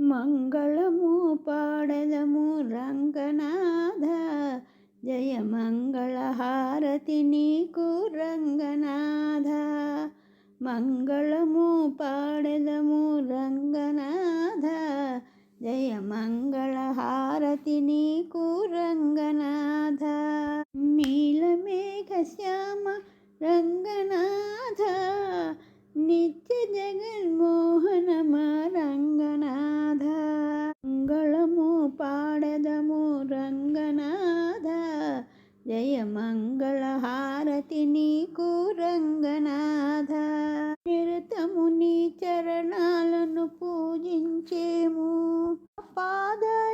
మంగళము పాడదము రంగనాథ జయ మంగళహారతి నీకు రంగనాథ. మంగళము పాడదము రంగనాథ జయ మంగళహారతి నీకు రంగనాథ. నీలమేఘ పాడదము రంగనాథ. జయ మంగళ హారతి నీకు రంగనాథ. నిరతము నీ చరణాలను పూజించేము. పాద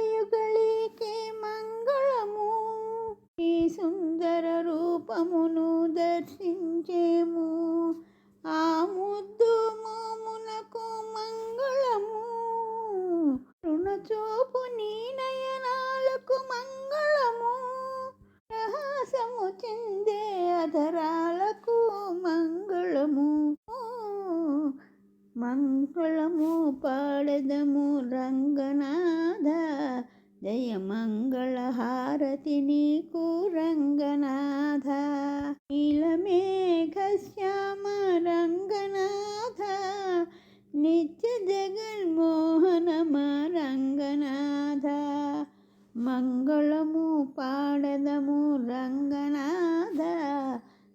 రుణచోపు నీ నయనాలకు మంగళము. రహసము చెందే అధరాలకు మంగళము. మంగళము పాడదము రంగనాథ. జయ మంగళ హారతి నీకు రంగనాథ. నీలమేఘ శ్యామ రంగనాథ. నిత్య జగన్మో పాడదము రంగనాథ.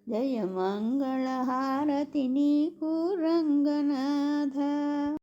జయ మంగళహారతి నీకు రంగనాథ.